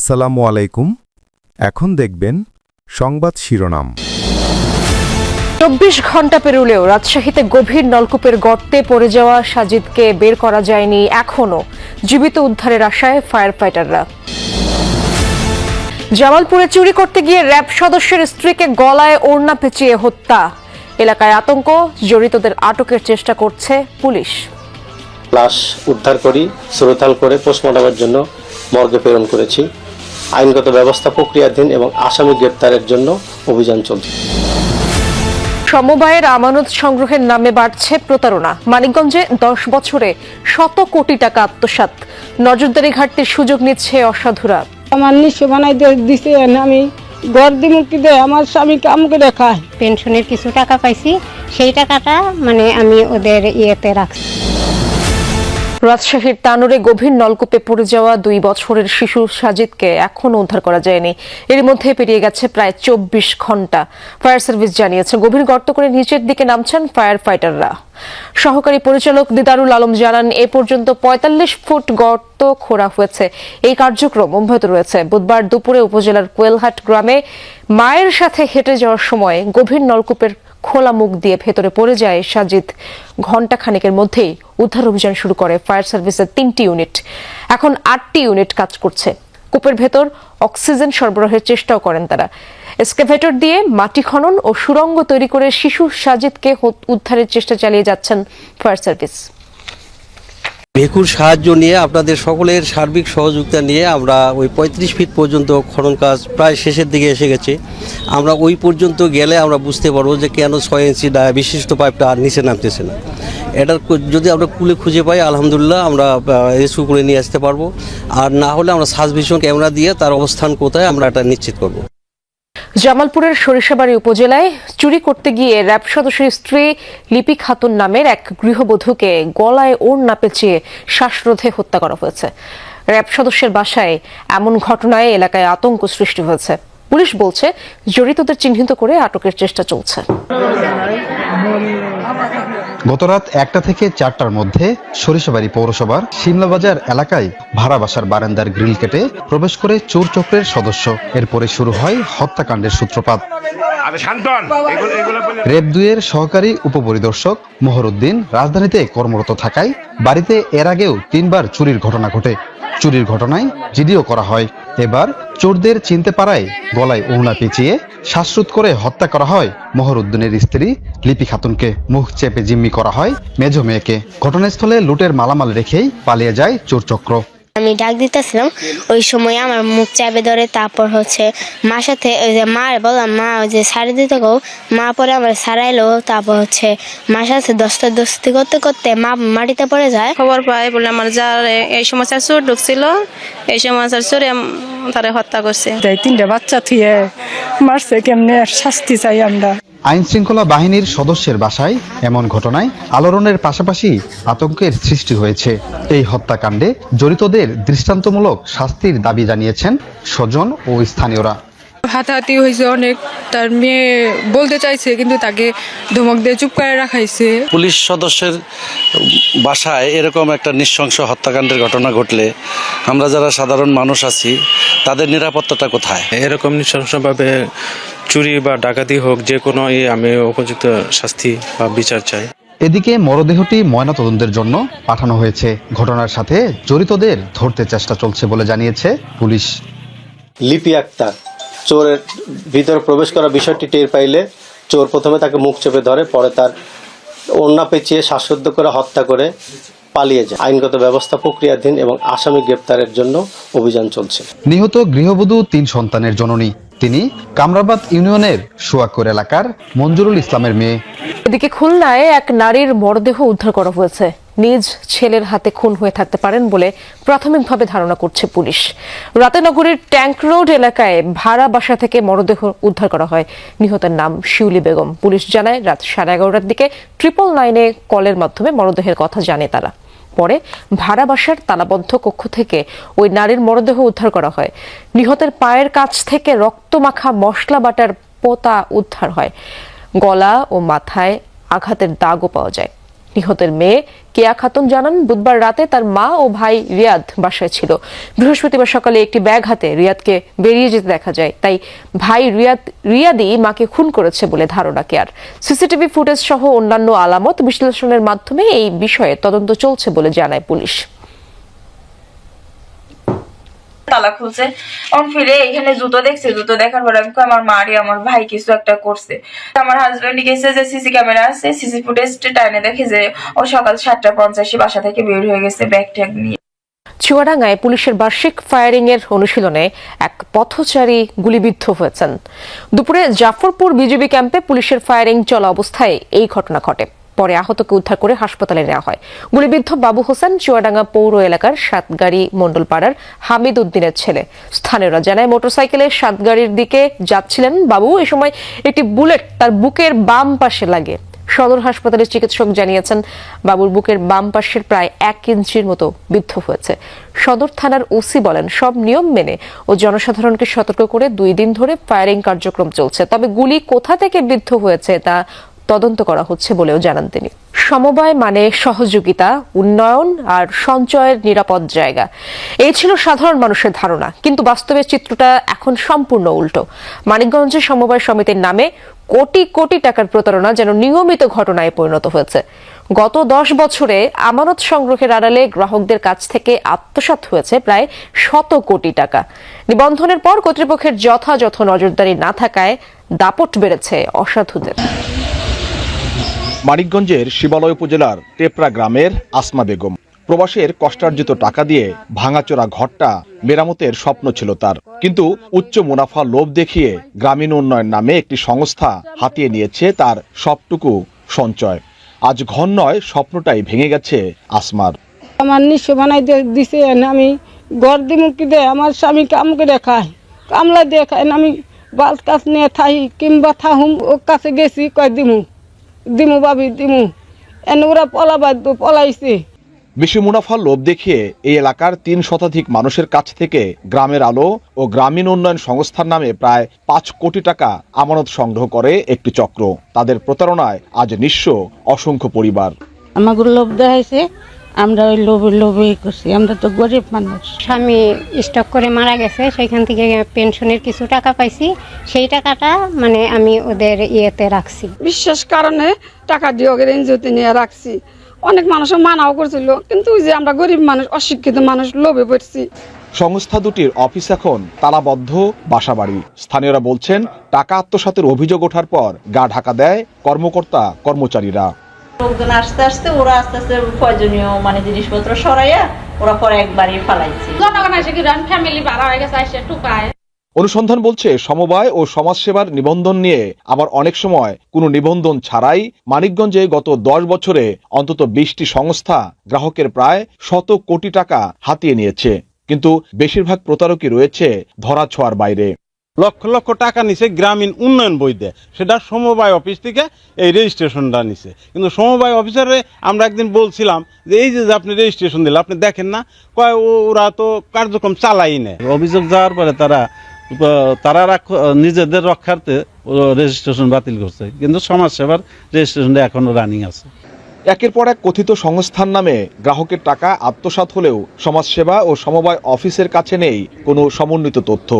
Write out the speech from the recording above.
আসসালামু আলাইকুম। এখন দেখবেন সংবাদ শিরোনাম। চব্বিশ ঘণ্টা পেরুলেও রাজশাহীতে গভীর নলকূপের গর্তে পড়ে যাওয়া সাজিদকে বের করা যায়নি এখনও। জীবিত উদ্ধারের আশায় ফায়ার ফাইটাররা জামালপুরে চুরি করতে গিয়ে র্যাব সদস্যের স্ত্রীকে গলায় ওড়না পেঁচিয়ে হত্যা। এলাকায় আতঙ্ক জড়িতদের আটকের চেষ্টা করছে পুলিশ। লাশ উদ্ধার করি সুরতাল করে পোস্টমর্টমের জন্য মর্গে প্রেরণ করেছি। আইনগত ব্যবস্থা প্রক্রিয়াধীন এবং আসামি গ্রেপ্তারের জন্য অভিযান চলছে। সমবায়ের আমানত সংগ্রহের নামে বাড়ছে প্রতারণা। মানিকগঞ্জে দশ বছরে শত কোটি টাকা আত্মসাৎ। নজরদারি ঘাটতির সুযোগ নিচ্ছে অসাধুরা। আমার নিঃস্ব বানাই দিছে আমি ঘর মুক্তি দেয় আমার স্বামী কাম করে খায়। পেনশনের কিছু টাকা পাইছি সেই টাকাটা মানে আমি ওদের ইয়েতে রাখছি। রাজশাহীর তানোরে গভীর নলকূপে পড়ে যাওয়া দুই বছরের শিশু সাজিদকে এখনও উদ্ধার করা যায়নি। এর মধ্যে পেরিয়ে গেছে প্রায় চব্বিশ ঘণ্টা। ফায়ার সার্ভিস জানিয়েছে, গভীর গর্ত করে নিচের দিকে নামছেন ফায়ার ফাইটাররা। সহকারী পরিচালক দিদারুল আলম জানান, এ পর্যন্ত পঁয়তাল্লিশ ফুট গর্ত খোঁড়া হয়েছে। এই কার্যক্রম অব্যাহত রয়েছে। বুধবার দুপুরে উপজেলার কোয়েলহাট গ্রামে মায়ের সাথে হেঁটে যাওয়ার সময় গভীর নলকূপের খোলা মুখ দিয়ে ভেতরে পড়ে যায় সাজিদ। ঘণ্টা খানেকের মধ্যেই উদ্ধার অভিযান শুরু করে ফায়ার সার্ভিসের তিনটি ইউনিট। এখন আটটি ইউনিট কাজ করছে। কূপের ভেতর অক্সিজেন সরবরাহের চেষ্টাও করেন তারা। এসকেভেটর দিয়ে মাটি খনন ও সুরঙ্গ তৈরি করে শিশু সাজিদকে উদ্ধারের চেষ্টা চালিয়ে যাচ্ছেন ফায়ার সার্ভিস। ভেকুর সাহায্য নিয়ে আপনাদের সকলের সার্বিক সহযোগিতা নিয়ে আমরা ওই পঁয়ত্রিশ ফিট পর্যন্ত খনন কাজ প্রায় শেষের দিকে এসে গেছে। আমরা ওই পর্যন্ত গেলে আমরা বুঝতে পারব যে কেন ছয় ইঞ্চি বিশিষ্ট পাইপটা আর নিচে নামতেছে না। এটার কু- যদি আমরা কুলে খুঁজে পাই, আলহামদুলিল্লাহ আমরা রেস্কিউ করে নিয়ে আসতে পারব। আর না হলে আমরা সার্ভিশন ক্যামেরা দিয়ে তার অবস্থান কোথায় আমরা এটা নিশ্চিত করব। জামালপুরের সরিষাবাড়ি উপজেলায় চুরি করতে গিয়ে র্যাব সদস্যের স্ত্রী লিপি খাতুন নামের এক গৃহবধূকে গলায় ওর ওড়না পেঁচিয়ে শ্বাসরোধে হত্যা করা হয়েছে। র্যাব সদস্যের বাসায় এমন ঘটনায় এলাকায় আতঙ্ক সৃষ্টি হয়েছে। পুলিশ বলছে, জড়িতদের চিহ্নিত করে আটকের চেষ্টা চলছে। গতরাত একটা থেকে চারটার মধ্যে সরিষাবাড়ি পৌরসভার সিমলাবাজার এলাকায় ভাড়া বাসার বারান্দার গ্রিল কেটে প্রবেশ করে চোর চক্রের সদস্য। এরপরে শুরু হয় হত্যাকাণ্ডের সূত্রপাত। রেব দুইয়ের সহকারী উপপরিদর্শক মোহরুদ্দিন রাজধানীতে কর্মরত থাকায় বাড়িতে এর আগেও তিনবার চুরির ঘটনা ঘটে। চুরির ঘটনায় জিডিও করা হয়। এবার চোরদের চিনতে পারায় গলায় ওড়না পেঁচিয়ে শ্বাসরোধ করে হত্যা করা হয়। মোহরুদ্দিনের স্ত্রী লিপি খাতুনকে। মুখ চেপে জিম্মি করা হয় মেজ মেয়েকে। ঘটনাস্থলে লুটের মালামাল রেখেই পালিয়ে যায় চোর চক্র আমি ডাক দিতেছিলাম। ওই সময় আমার মুখ চাপে ধরে তারপর হচ্ছে মার সাথে ওই যে মা বললাম মা ওই যে সারি দিতে গো। মা পরে আমার সারাইলো তারপর হচ্ছে মার সাথে দস্তা দস্তি করতে করতে মা মাটিতে পড়ে যায়। খবর পাই বলে আমার যার এই সমস্যার চোর ঢুকছিল এই সমস্যার চোরে তারা হত্যা করছে। তিনটা বাচ্চা থুয়ে মারছে কেমনে শাস্তি চাই আমরা? আইন শৃঙ্খলা বাহিনীর সদস্যের বাসায় এমন ঘটনায় আলোড়নের পাশাপাশি আতঙ্কের সৃষ্টি হয়েছে। এই হত্যাকাণ্ডে জড়িতদের দৃষ্টান্তমূলক শাস্তির দাবি জানিয়েছেন স্বজন ও স্থানীয়রা। হাতাহাতি হয়েছে অনেক। তার মেয়ে বলতে চাইছে কিন্তু তাকে ধমক দিয়ে চুপ করে রাখাইছে। পুলিশ সদস্যের বাসায় এরকম একটা নৃশংস হত্যাকাণ্ডের ঘটনা ঘটলে আমরা যারা সাধারণ মানুষ আছি তাদের নিরাপত্তাটা কোথায়? এরকম নৃশংসভাবে চুরি বা ডাকাতি হোক যে কোনো ইয়ে আমি উপযুক্ত শাস্তি বা বিচার চাই। এদিকে মরদেহটি ময়নাতদন্তের জন্য পাঠানো হয়েছে। ঘটনার সাথে জড়িতদের ধরতে চেষ্টা চলছে বলে জানিয়েছে পুলিশ। লিপি আক্তার চোরের ভিতরে প্রবেশ করা বিষয়টি টের পাইলে চোর প্রথমে তাকে মুখ চেপে ধরে পরে তার ওড়না পেঁচিয়ে শ্বাসরুদ্ধ করে হত্যা করে পালিয়ে যায়। আইনগত ব্যবস্থা প্রক্রিয়াধীন এবং আসামি গ্রেপ্তারের জন্য অভিযান চলছে। নিহত গৃহবধূ তিন সন্তানের জননী। তিনি কামরাবাদ ইউনিয়নের সুয়াকুর এলাকার মঞ্জুরুল ইসলামের মেয়ে। এদিকে খুলনায় এক নারীর মরদেহ উদ্ধার করা হয়েছে। নিজ ছেলের হাতে খুন হয়ে থাকতে পারেন বলে প্রাথমিকভাবে ধারণা করছে পুলিশ। রাতেনগরীর ট্যাঙ্ক রোড এলাকায় ভাড়া বাসা থেকে মরদেহ উদ্ধার করা হয়। নিহতের নাম শিউলি বেগম। পুলিশ জানায়, রাত সাড়ে এগারোটার দিকে ট্রিপল নাইনে কলের মাধ্যমে মরদেহের কথা জানে তারা। পরে ভাড়া বাসার তালাবদ্ধ কক্ষ থেকে ওই নারীর মরদেহ উদ্ধার করা হয়। নিহতের পায়ের কাছ থেকে রক্তমাখা মশলা বাটার পোতা উদ্ধার হয়। গলা ও মাথায় আঘাতের দাগও পাওয়া যায়। নিহতের মেয়ে কেয়া খাতুন জানান, বুধবার রাতে তার মা ও ভাই রিয়াদ বাসায় ছিল। বৃহস্পতিবার সকালে একটি ব্যাগ হাতে রিয়াদকে বেরিয়ে যেতে দেখা যায়। তাই ভাই রিয়াদ রিয়াদি মাকে খুন করেছে বলে ধারণা কেয়ার। সিসিটিভি ফুটেজ সহ অন্যান্য আলামত বিশ্লেষণের মাধ্যমে এই বিষয়ে তদন্ত চলছে বলে জানায় পুলিশ। তালা খুলছে অন ফিরে এখানে জুতো দেখছে, জুতো দেখার পর আমি আমার মারি আমার ভাই কিছু একটা করছে। আমার হাজবেন্ড গেছে যে সিসি ক্যামেরা আছে সিসি ফুটেজ টাইনে দেখে যে ও সকাল সাতটা পঞ্চাশে বাসা থেকে বের হয়ে গেছে ব্যাগ ট্যাগ নিয়ে। চুয়াডাঙ্গায় পুলিশের বার্ষিক ফায়ারিং এর অনুশীলনে এক পথচারী গুলিবিদ্ধ হয়েছেন। দুপুরে জাফরপুর বিজেপি ক্যাম্পে পুলিশের ফায়ারিং চলা অবস্থায় এই ঘটনা ঘটে। পরে আহতকে উদ্ধার করে হাসপাতালে নেওয়া হয়। গুলিবিদ্ধ বাবু হোসেন চুয়াডাঙ্গা পৌর এলাকার সাতগাড়ি মণ্ডলপাড়ার হামিদ উদ্দিনের ছেলে। স্থানীয়রা জানায়, মোটরসাইকেলে সাতগাড়ির দিকে যাচ্ছিলেন বাবু। এ সময় একটি বুলেট তার বুকের বাম পাশে লাগে। সদর হাসপাতালের চিকিৎসক জানিয়েছেন, বাবুর বুকের বাম পাশের প্রায় এক ইঞ্চির মতো বিদ্ধ হয়েছে। সদর থানার ওসি বলেন, সব নিয়ম মেনে ও জনসাধারণকে সতর্ক করে দুই দিন ধরে ফায়ারিং কার্যক্রম চলছে। তবে গুলি কোথা থেকে বিদ্ধ হয়েছে তা তদন্ত করা হচ্ছে বলেও জানান তিনি। সমবায় মানে সহযোগিতা, উন্নয়ন আর সঞ্চয়ের নিরাপদ জায়গা। এই ছিল সাধারণ মানুষের ধারণা, কিন্তু বাস্তবে চিত্রটা এখন সম্পূর্ণ উল্টো। মানিকগঞ্জে সমবায় সমিতির নামে কোটি কোটি টাকার প্রতারণা যেন নিয়মিত ঘটনায় পরিণত হয়েছে। গত দশ বছরে আমানত সংগ্রহের আড়ালে গ্রাহকদের কাছ থেকে আত্মসাৎ হয়েছে প্রায় শত কোটি টাকা। নিবন্ধনের পর কর্তৃপক্ষের যথাযথ নজরদারি না থাকায় দাপট বেড়েছে অসাধুদের। মানিকগঞ্জের শিবালয় উপজেলার টেপরা গ্রামের আসমা বেগম। প্রবাসের কষ্টার্জিত টাকা দিয়ে ভাঙাচোরা ঘরটা মেরামতের স্বপ্ন ছিল তার। কিন্তু উচ্চ মুনাফা লোভ দেখিয়ে গ্রামীণ উন্নয়ন নামে একটি সংস্থা হাতিয়ে নিয়েছে তার সবটুকু সঞ্চয়। আজ ঘর নয়, স্বপ্নটাই ভেঙে গেছে আসমার। আমার নিঃস্ব বানাই দিছে আমি ঘর দিমু কি দে? আমার স্বামী কাম করে খায়। কামলা দিয়ে খায় আমি বাল কাছ নিয়ে থাই, কিংবা থাহুম ও কাছে গেছি, কয় দিমু? দিমু ভাবি, দিমু। এনে ওরা পলাবার পলাইছে। বেশি মুনাফার লোভ দেখিয়ে এই এলাকার তিন শতাধিক মানুষের কাছ থেকে গ্রামের আলো ও গ্রামীণ উন্নয়ন সংস্থার নামে প্রায় পাঁচ কোটি টাকা আমানত সংগ্রহ করে একটি চক্র। তাদের প্রতারণায় আজ নিঃস্ব অসংখ্য পরিবার। আমাকে লোভ দেখাইছে আমরা ওই লোভে লোভে করছি। আমরা তো গরিব মানুষ। স্বামী স্টক করে মারা গেছে সেখান থেকে পেনশনের কিছু টাকা পাইছি। সেই টাকাটা মানে আমি ওদের ইয়েতে রাখছি। বিশ্বাস কারণে টাকা দিয়ে ওকে এনজিওতে নিয়ে রাখছি। অনেক মানুষ মানাও করছিল কিন্তু ওই যে আমরা গরিব মানুষ অশিক্ষিত মানুষ লোভে পড়ছি। সংস্থা দুটির অফিস এখন তালাবদ্ধ বাসাবাড়ি। স্থানীয়রা বলছেন টাকা আত্মসাতের অভিযোগ ওঠার পর গা ঢাকা দেয় কর্মকর্তা কর্মচারীরা। লোকজন আস্তে আস্তে ওরা আস্তে আস্তে প্রয়োজনীয় মানে জিনিসপত্র সরাইয়া ওরা পরে একবারই ফালাইছে। জনগণ এসে কি ফ্যামিলি ভাড়া হয়ে গেছে এসে টুকায়। অনুসন্ধান বলছে সমবায় ও সমাজসেবার নিবন্ধন নিয়ে আবার অনেক সময় কোনো নিবন্ধন ছাড়াই মানিকগঞ্জে গত দশ বছরে অন্তত বিশটি সংস্থা গ্রাহকের প্রায় শত কোটি টাকা হাতিয়ে নিয়েছে। কিন্তু বেশিরভাগ প্রতারকই রয়েছে ধরাছোঁয়ার বাইরে। লক্ষ লক্ষ টাকা নিছে গ্রামীণ উন্নয়ন বই দেয় সেটা সমবায় অফিস থেকে এই রেজিস্ট্রেশনটা নিছে। কিন্তু সমবায় অফিসারে আমরা একদিন বলছিলাম যে এই যে আপনি রেজিস্ট্রেশন দিলে আপনি দেখেন না? কয় ওরা তো কার্যক্রম চালাই নেয়। অভিযোগ যাওয়ার পরে তারা তারা নিজেদের রক্ষার্থে রেজিস্ট্রেশন বাতিল করছে। কিন্তু সমাজসেবার রেজিস্ট্রেশনটা এখনও রানিং আছে। একের পর এক কথিত সংস্থার নামে গ্রাহকের টাকা আত্মসাৎ হলেও সমাজসেবা ও সমবায় অফিসের কাছে নেই কোনো সমন্বিত তথ্য।